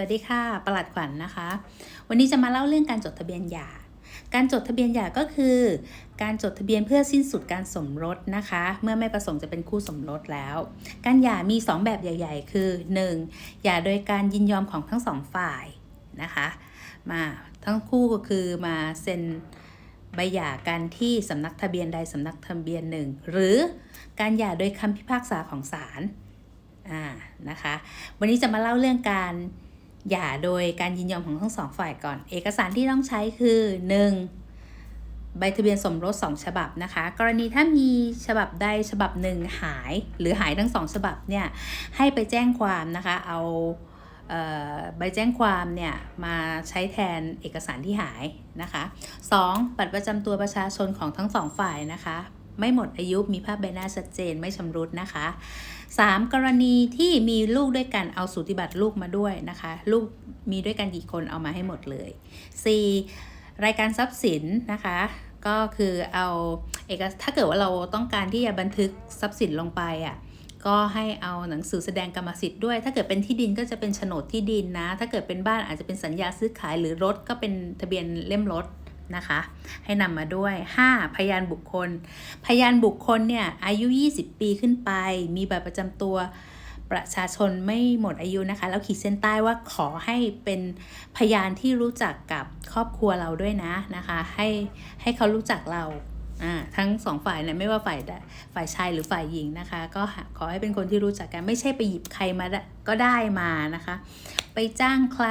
วัสดีค่ะ ประหลัดขวัญนนะคะ วันนี้จะมาเล่าเรื่องการจดทะเบียนหย่า การจดทะเบียนหย่าก็คือ การจดทะเบียนเพื่อสิ้นสุดการสมรสนะคะ เมื่อไม่ประสงค์จะเป็นคู่สมรสแล้ว การหย่ามี 2 แบบใหญ่ ๆ คือ 1. หย่าโดยการยินยอมของทั้งสองฝ่ายนะคะ มาทั้งคู่ก็คือมาเซ็นใบหย่ากันที่สำนักทะเบียนใดสำนักทะเบียนหนึ่ง หรือการหย่าโดยคำพิพากษาของศาลอ่านะคะ วันนี้จะมาเล่าเรื่องการ หย่าโดยการยินยอมของทั้งสองฝ่ายก่อน เอกสารที่ต้องใช้คือ 1. ใบทะเบียนสมรส 2 ฉบับนะคะ กรณีถ้ามีฉบับใดฉบับหนึ่งหายหรือหายทั้งสองฉบับเนี่ยให้ไปแจ้งความนะคะ เอาใบแจ้งความเนี่ยมาใช้แทนเอกสารที่หายนะคะ 2. บัตรประจำตัวประชาชนของทั้งสองฝ่ายนะคะ ไม่หมดอายุมีภาพใบหน้าชัดเจนไม่ชำรุดนะคะ 3. กรณีที่มีลูกด้วยกันเอาสูติบัตรลูกมาด้วยนะคะ ลูกมีด้วยกันกี่คนเอามาให้หมดเลย 4. รายการทรัพย์สินนะคะก็คือเอาเอกถ้าเกิดว่าเราต้องการที่จะบันทึกทรัพย์สินลงไปอะก็ให้เอาหนังสือแสดงกรรมสิทธิ์ด้วย ถ้าเกิดเป็นที่ดินก็จะเป็นโฉนดที่ดินนะ ถ้าเกิดเป็นบ้านอาจจะเป็นสัญญาซื้อขายหรือรถก็เป็นทะเบียนเล่มรถ นะคะ ให้นำมาด้วย 5. พยานบุคคล พยานบุคคลเนี่ยอายุ 20 ปีขึ้นไป มีบัตรประจำตัวประชาชนไม่หมดอายุนะคะ แล้วขีดเส้นใต้ว่าขอให้เป็นพยานที่รู้จักกับครอบครัวเราด้วยนะนะคะ ให้ให้เขารู้จักเราทั้งสองฝ่ายเนี่ยไม่ว่าฝ่ายฝ่ายชายหรือฝ่ายหญิงนะคะ ก็ขอให้เป็นคนที่รู้จักกันไม่ใช่ไปหยิบใครมาได้ก็ได้มานะคะ ไปจ้างใคร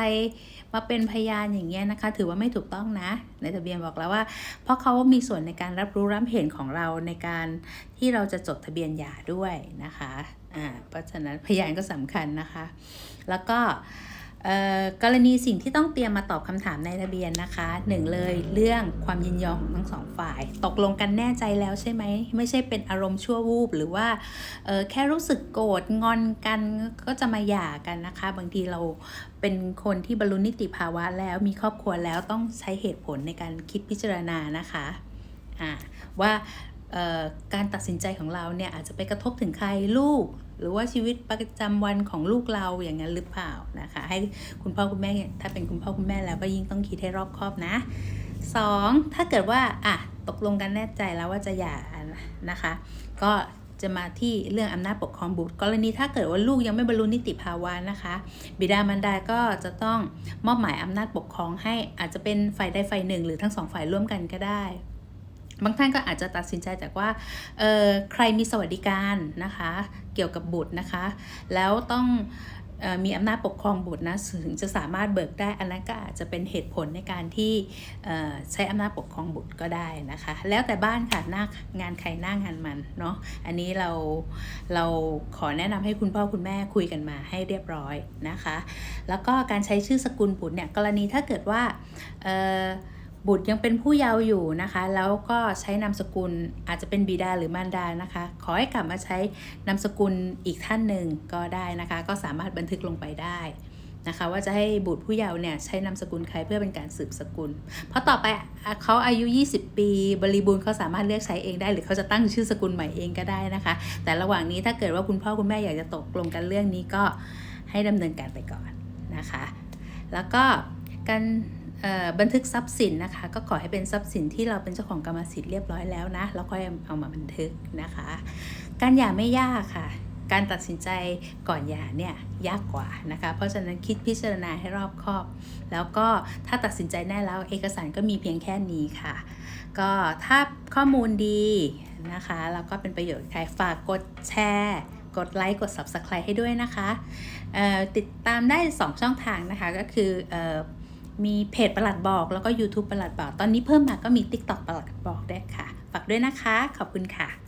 มาเป็นพยานอย่างเงี้ยนะคะ ถือว่าไม่ถูกต้องนะ ในทะเบียนบอกแล้วว่า เพราะเขามีส่วนในการรับรู้รับเห็นของเราในการที่เราจะจดทะเบียนหย่าด้วยนะคะอ่าเพราะฉะนั้นพยานก็สำคัญนะคะ แล้วก็ กรณีสิ่งที่ต้องเตรียมมาตอบคำถามในทะเบียนนะคะหนึ่งเลยเรื่องความยินยอมของทั้งสองฝ่าย ตกลงกันแน่ใจแล้วใช่ไหม ไม่ใช่เป็นอารมณ์ชั่ววูบหรือว่าแค่รู้สึกโกรธงอนกันก็จะมาหย่ากันนะคะ บางทีเราเป็นคนที่บรรลุนิติภาวะแล้วมีครอบครัวแล้วต้องใช้เหตุผลในการคิดพิจารณานะคะอ่าว่าการตัดสินใจของเราเนี่ยอาจจะไปกระทบถึงใครลูก หรือว่าชีวิตประจำวันของลูกเราอย่างนั้นหรือเปล่านะคะ ให้คุณพ่อคุณแม่ถ้าเป็นคุณพ่อคุณแม่แล้วก็ยิ่งต้องคิดให้รอบคอบนะ 2. ถ้าเกิดว่าอะตกลงกันแน่ใจแล้วว่าจะหย่านะคะ ก็จะมาที่เรื่องอำนาจปกครองบุตร กรณีถ้าเกิดว่าลูกยังไม่บรรลุนิติภาวะนะคะ บิดามารดาก็จะต้องมอบหมายอำนาจปกครองให้อาจจะเป็นฝ่ายใดฝ่ายหนึ่ง หรือทั้งสองฝ่ายร่วมกันก็ได้ บางท่านก็อาจจะตัดสินใจจากว่าเออใครมีสวัสดิการนะคะ เกี่ยวกับบุตรนะคะ แล้วต้องออมีอำนาจปกครองบุตรนะถึงจะสามารถเบิกได้ อันนั้นก็อาจจะเป็นเหตุผลในการที่ใช้อำนาจปกครองบุตรก็ได้นะคะ แล้วแต่บ้านค่ะหน้างานใครหน้างานมันเนาะอันนี้เราเราขอแนะนำให้คุณพ่อคุณแม่คุยกันมาให้เรียบร้อยนะคะ แล้วก็การใช้ชื่อสกุลบุตรเนี่ยกรณีถ้าเกิดว่าเบุตรยังเป็นผู้เยาว์อยู่นะคะ แล้วก็ใช้นามสกุลอาจจะเป็นบิดาหรือมารดานะคะ ขอให้กลับมาใช้นามสกุลอีกท่านหนึ่งก็ได้นะคะ ก็สามารถบันทึกลงไปได้นะคะ ว่าจะให้บุตรผู้เยาว์เนี่ยใช้นามสกุลใครเพื่อเป็นการสืบสกุล เพราะต่อไปเขาอายุ 20 ปี บริบูรณ์เขาสามารถเลือกใช้เองได้ หรือเขาจะตั้งชื่อสกุลใหม่เองก็ได้นะคะ แต่ระหว่างนี้ถ้าเกิดว่าคุณพ่อคุณแม่อยากจะตกลงกันเรื่องนี้ก็ให้ดำเนินการไปก่อนนะคะ แล้วก็การ บันทึกทรัพย์สินนะคะ ก็ขอให้เป็นทรัพย์สินที่เราเป็นเจ้าของกรรมสิทธิ์เรียบร้อยแล้วนะแล้วค่อยเอามาบันทึกนะคะ การหย่าไม่ยากค่ะ การตัดสินใจก่อนหย่าเนี่ยยากกว่านะคะ เพราะฉะนั้นคิดพิจารณาให้รอบคอบ แล้วก็ถ้าตัดสินใจแน่แล้วเอกสารก็มีเพียงแค่นี้ค่ะ ก็ถ้าข้อมูลดีนะคะแล้วก็เป็นประโยชน์ใครฝากกดแชร์กดไลค์กด Subscribe ให้ด้วยนะคะ ติดตามได้ 2 ช่องทางนะคะก็คืออ มีเพจประหลัดบอก แล้วก็ YouTube ประหลัดบอก ตอนนี้เพิ่มมาก็มี TikTok ประหลัดบอกด้วยค่ะ ฝากด้วยนะคะ ขอบคุณค่ะ